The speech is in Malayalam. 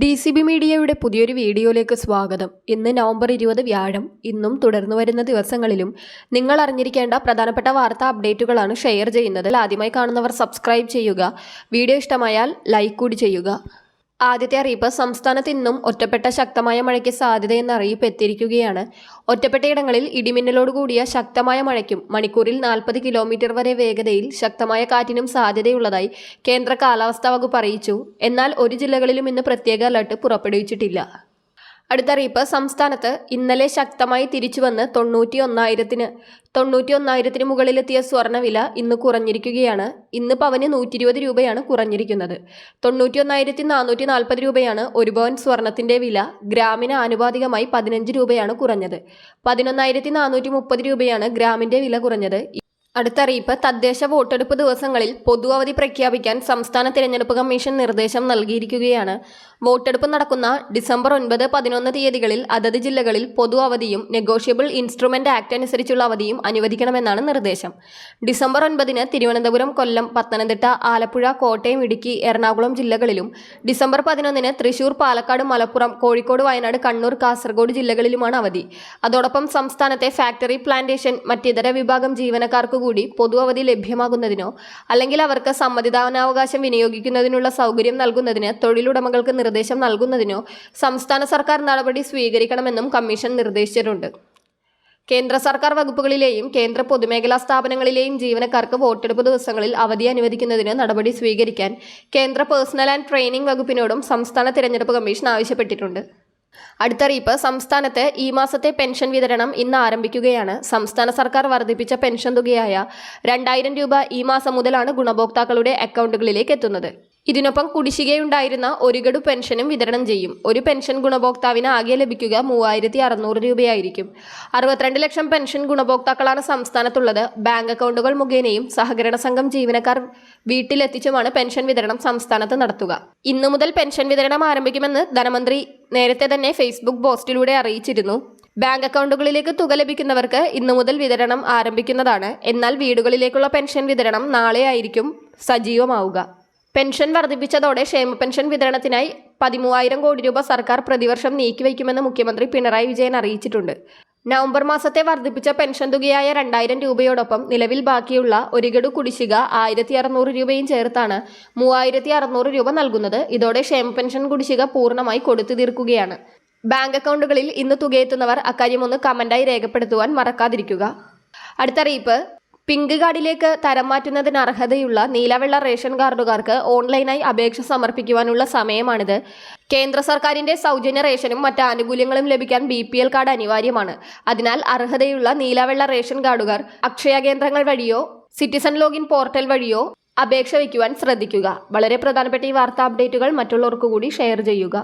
ഡി സി ബി മീഡിയയുടെ പുതിയൊരു വീഡിയോയിലേക്ക് സ്വാഗതം. ഇന്ന് നവംബർ ഇരുപത് വ്യാഴം. ഇന്നും തുടർന്നു വരുന്ന ദിവസങ്ങളിലും നിങ്ങൾ അറിഞ്ഞിരിക്കേണ്ട പ്രധാനപ്പെട്ട വാർത്താ അപ്ഡേറ്റുകളാണ് ഷെയർ ചെയ്യുന്നത്. ആദ്യമായി കാണുന്നവർ സബ്സ്ക്രൈബ് ചെയ്യുക. വീഡിയോ ഇഷ്ടമായാൽ ലൈക്ക് കൂടി ചെയ്യുക. ആദ്യത്തെ അറിയിപ്പ് സംസ്ഥാനത്ത് ഇന്നും ഒറ്റപ്പെട്ട ശക്തമായ മഴയ്ക്ക് സാധ്യതയെന്ന അറിയിപ്പ് എത്തിയിരിക്കുകയാണ് ഒറ്റപ്പെട്ടയിടങ്ങളിൽ ഇടിമിന്നലോട് കൂടിയ ശക്തമായ മഴയ്ക്കും മണിക്കൂറിൽ നാൽപ്പത് കിലോമീറ്റർ വരെ വേഗതയിൽ ശക്തമായ കാറ്റിനും സാധ്യതയുള്ളതായി കേന്ദ്ര കാലാവസ്ഥാ വകുപ്പ് അറിയിച്ചു. എന്നാൽ ഒരു ജില്ലകളിലും ഇന്ന് പ്രത്യേക അലർട്ട് പുറപ്പെടുവിച്ചിട്ടില്ല. അടുത്ത അറിയിപ്പ് സംസ്ഥാനത്ത് ഇന്നലെ ശക്തമായി തിരിച്ചുവന്ന് തൊണ്ണൂറ്റി ഒന്നായിരത്തിന് തൊണ്ണൂറ്റി ഒന്നായിരത്തിന് മുകളിലെത്തിയ സ്വർണവില ഇന്ന് കുറഞ്ഞിരിക്കുകയാണ്. ഇന്ന് പവന് നൂറ്റി ഇരുപത് രൂപയാണ് കുറഞ്ഞിരിക്കുന്നത്. തൊണ്ണൂറ്റി ഒന്നായിരത്തി നാനൂറ്റി നാൽപ്പത് രൂപയാണ് ഒരു പവൻ സ്വർണത്തിന്റെ വില. ഗ്രാമിന് ആനുപാതികമായി പതിനഞ്ച് രൂപയാണ് കുറഞ്ഞത്. പതിനൊന്നായിരത്തി നാനൂറ്റി മുപ്പത് രൂപയാണ് ഗ്രാമിന്റെ വില കുറഞ്ഞത്. അടുത്ത അറിയിപ്പ് തദ്ദേശ വോട്ടെടുപ്പ് ദിവസങ്ങളിൽ പൊതു അവധി പ്രഖ്യാപിക്കാൻ സംസ്ഥാന തിരഞ്ഞെടുപ്പ് കമ്മീഷൻ നിർദ്ദേശം നൽകിയിരിക്കുകയാണ്. വോട്ടെടുപ്പ് നടക്കുന്ന ഡിസംബർ ഒൻപത് പതിനൊന്ന് തീയതികളിൽ അതത് ജില്ലകളിൽ പൊതു അവധിയും നെഗോഷ്യബിൾ ഇൻസ്ട്രുമെന്റ് ആക്ട് അനുസരിച്ചുള്ള അവധിയും അനുവദിക്കണമെന്നാണ് നിർദ്ദേശം. ഡിസംബർ ഒൻപതിന് തിരുവനന്തപുരം കൊല്ലം പത്തനംതിട്ട ആലപ്പുഴ കോട്ടയം ഇടുക്കി എറണാകുളം ജില്ലകളിലും ഡിസംബർ പതിനൊന്നിന് തൃശൂർ പാലക്കാട് മലപ്പുറം കോഴിക്കോട് വയനാട് കണ്ണൂർ കാസർഗോഡ് ജില്ലകളിലുമാണ് അവധി. അതോടൊപ്പം സംസ്ഥാനത്തെ ഫാക്ടറി പ്ലാന്റേഷൻ മറ്റിതര വിഭാഗം ജീവനക്കാർക്ക് കൂടി പൊതു അവധി ലഭ്യമാകുന്നതിനോ അല്ലെങ്കിൽ അവർക്ക് സമ്മതിദാനാവകാശം വിനിയോഗിക്കുന്നതിനുള്ള സൗകര്യം നൽകുന്നതിന് തൊഴിലുടമകൾക്ക് നിർദ്ദേശം നൽകുന്നതിനോ സംസ്ഥാന സർക്കാർ നടപടി സ്വീകരിക്കണമെന്നും കമ്മീഷൻ നിർദ്ദേശിച്ചിട്ടുണ്ട്. കേന്ദ്ര സർക്കാർ വകുപ്പുകളിലെയും കേന്ദ്ര പൊതുമേഖലാ സ്ഥാപനങ്ങളിലെയും ജീവനക്കാർക്ക് വോട്ടെടുപ്പ് ദിവസങ്ങളിൽ അവധി അനുവദിക്കുന്നതിന് നടപടി സ്വീകരിക്കാൻ കേന്ദ്ര പേഴ്സണൽ ആൻഡ് ട്രെയിനിംഗ് വകുപ്പിനോടും സംസ്ഥാന തിരഞ്ഞെടുപ്പ് കമ്മീഷൻ ആവശ്യപ്പെട്ടിട്ടുണ്ട്. അടുത്തറിയിപ്പ് സംസ്ഥാനത്ത് ഈ മാസത്തെ പെൻഷൻ വിതരണം ഇന്ന് ആരംഭിക്കുകയാണ്. സംസ്ഥാന സർക്കാർ വർദ്ധിപ്പിച്ച പെൻഷൻ തുകയായ രണ്ടായിരം രൂപ ഈ മാസം മുതലാണ് ഗുണഭോക്താക്കളുടെ അക്കൗണ്ടുകളിലേക്ക് എത്തുന്നത്. ഇതിനൊപ്പം കുടിശ്ശികയുണ്ടായിരുന്ന ഒരു ഗഡു പെൻഷനും വിതരണം ചെയ്യും. ഒരു പെൻഷൻ ഗുണഭോക്താവിന് ആകെ ലഭിക്കുക മൂവായിരത്തി അറുന്നൂറ് രൂപയായിരിക്കും. അറുപത്തിരണ്ട് ലക്ഷം പെൻഷൻ ഗുണഭോക്താക്കളാണ് സംസ്ഥാനത്തുള്ളത്. ബാങ്ക് അക്കൗണ്ടുകൾ മുഖേനയും സഹകരണ സംഘം ജീവനക്കാർ വീട്ടിലെത്തിച്ചുമാണ് പെൻഷൻ വിതരണം സംസ്ഥാനത്ത് നടത്തുക. ഇന്നു മുതൽ പെൻഷൻ വിതരണം ആരംഭിക്കുമെന്ന് ധനമന്ത്രി നേരത്തെ തന്നെ ഫേസ്ബുക്ക് പോസ്റ്റിലൂടെ അറിയിച്ചിരുന്നു. ബാങ്ക് അക്കൗണ്ടുകളിലേക്ക് തുക ലഭിക്കുന്നവർക്ക് ഇന്നു മുതൽ വിതരണം ആരംഭിക്കുന്നതാണ്. എന്നാൽ വീടുകളിലേക്കുള്ള പെൻഷൻ വിതരണം നാളെ ആയിരിക്കും സജീവമാവുക. പെൻഷൻ വർദ്ധിപ്പിച്ചതോടെ ക്ഷേമ പെൻഷൻ വിതരണത്തിനായി പതിമൂവായിരം കോടി രൂപ സർക്കാർ പ്രതിവർഷം നീക്കിവയ്ക്കുമെന്ന് മുഖ്യമന്ത്രി പിണറായി വിജയൻ അറിയിച്ചിട്ടുണ്ട്. നവംബർ മാസത്തെ വർദ്ധിപ്പിച്ച പെൻഷൻ തുകയായ രണ്ടായിരം രൂപയോടൊപ്പം നിലവിൽ ബാക്കിയുള്ള ഒരു ഗഡു കുടിശ്ശിക ആയിരത്തി അറുന്നൂറ് രൂപയും ചേർത്താണ് മൂവായിരത്തി അറുന്നൂറ് രൂപ നൽകുന്നത്. ഇതോടെ ക്ഷേമ പെൻഷൻ കുടിശ്ശിക പൂർണമായി കൊടുത്തു തീർക്കുകയാണ്. ബാങ്ക് അക്കൗണ്ടുകളിൽ ഇന്ന് തുകയെത്തുന്നവർ അക്കാര്യമൊന്ന് കമന്റായി രേഖപ്പെടുത്തുവാൻ മറക്കാതിരിക്കുക. അടുത്തറിയിപ്പ് പിങ്ക് കാർഡിലേക്ക് തരം മാറ്റുന്നതിന് അർഹതയുള്ള നീലവെള്ള റേഷൻ കാർഡുകാർക്ക് ഓൺലൈനായി അപേക്ഷ സമർപ്പിക്കുവാനുള്ള സമയമാണിത്. കേന്ദ്ര സർക്കാരിന്റെ സൗജന്യ റേഷനും മറ്റ് ആനുകൂല്യങ്ങളും ലഭിക്കാൻ ബി പി എൽ കാർഡ് അനിവാര്യമാണ്. അതിനാൽ അർഹതയുള്ള നീലവെള്ള റേഷൻ കാർഡുകാർ അക്ഷയ കേന്ദ്രങ്ങൾ വഴിയോ സിറ്റിസൺ ലോഗിൻ പോർട്ടൽ വഴിയോ അപേക്ഷ വയ്ക്കുവാൻ ശ്രദ്ധിക്കുക. വളരെ പ്രധാനപ്പെട്ട ഈ വാർത്താ അപ്ഡേറ്റുകൾ മറ്റുള്ളവർക്ക് കൂടി ഷെയർ ചെയ്യുക.